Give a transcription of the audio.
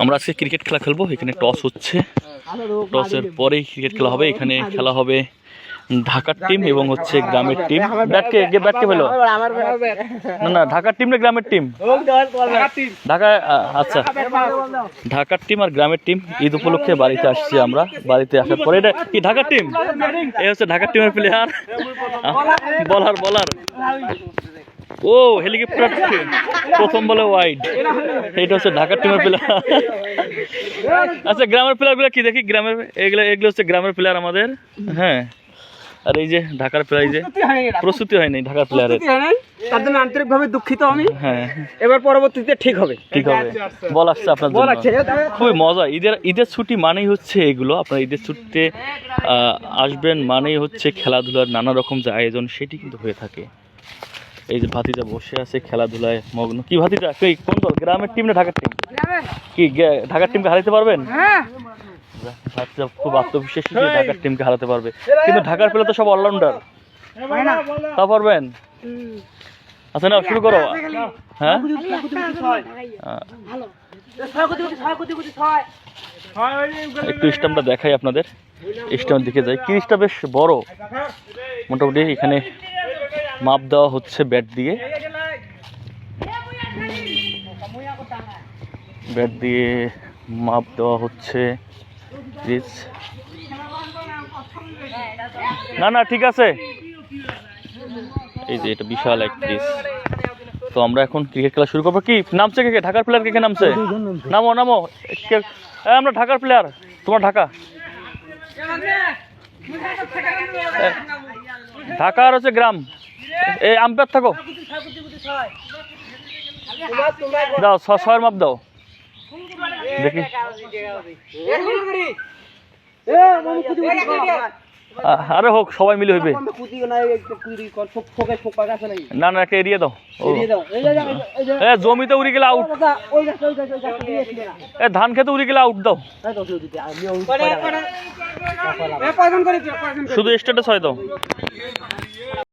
আমরা আজকে ক্রিকেট খেলা খেলব, এখানে টস হচ্ছে। টসের পরেই ক্রিকেট খেলা হবে, এখানে খেলা হবে ঢাকার টিম এবং হচ্ছে গ্রামের টিম ব্যাটকে ব্যাটকে পেল না না, ঢাকার টিম না গ্রামের টিম ঢাকা আচ্ছা। ঢাকার টিম আর গ্রামের টিম ঈদ উপলক্ষে বাড়িতে আসছি আমরা। বাড়িতে আসার পরে এটা কি, ঢাকার টিম এই হচ্ছে ঢাকার টিমের প্লেয়ার বলার বলার। ও হেলিকপ্টার প্রথম বলে ওয়াইড এটা হচ্ছে ঢাকার টিমের প্লেয়ার আচ্ছা গ্রামের প্লেয়ারগুলো কি দেখি? গ্রামের এগুলো এগুলো হচ্ছে গ্রামের প্লেয়ার আমাদের। হ্যাঁ। আর এই যে ঢাকার প্লেয়ার যে প্রস্তুতি হয়নি ঢাকার প্লেয়ারের তার জন্য আন্তরিকভাবে দুঃখিত আমি। হ্যাঁ। এবার পরবর্তীতে ঠিক হবে। ঠিক হবে। বল আসছে আপনার বল জন্য। খুবই মজা। ঈদের ঈদের ছুটি মানেই হচ্ছে এগুলো। আপনার ঈদের ছুটিতে আহ, আসবেন মানেই হচ্ছে খেলাধুলার নানা রকম যে আয়োজন সেটি কিন্তু হয়ে থাকে। এই যে ভাতিজা বসে আছে খেলাধুলায় মগ্ন। কি ভাতিজা? কই কোন দল? গ্রামের টিম না ঢাকার টিম কি ঢাকার টিমকে হারাতে পারবেন? যাক, ভাতিজা খুব আত্মবিশ্বাসী ঢাকার টিমকে হারাতে পারবে। কিন্তু ঢাকার পেলে তো সব অলরাউন্ডার তা পারবেন? আচ্ছা না শুরু করো। হ্যাঁ? একটু স্টাম্পটা দেখাই আপনাদের। স্টাম্প দিকে যাই। কিরিশটা বেশ বড়। মোটামুটি এখানে মাপ দেওয়া হচ্ছে ব্যাট দিয়ে। ব্যাট দিয়ে মাপ দেওয়া হচ্ছে না না, ঠিক আছে। এই যে এটা বিশাল এক ক্রিজ তো আমরা এখন ক্রিকেট খেলা শুরু করব। কি, নামছে কে কে? ঢাকার প্লেয়ার কে কে নামছে? নামো নামো। আমরা ঢাকার প্লেয়ার তোমার ঢাকা। ঢাকার হচ্ছে গ্রাম। এই আম্পায়ার থাকো। দাও ছয়ের মাপ দাও। দেখি। আরে হোক সবাই মিলে হইবে। না না একটা এরিয়া দাও। এ জমিতে উড়ি গেলে আউট এ ধান খেতে উড়ি গেলে আউট দাও। শুধু স্টেটে ছয় দাও।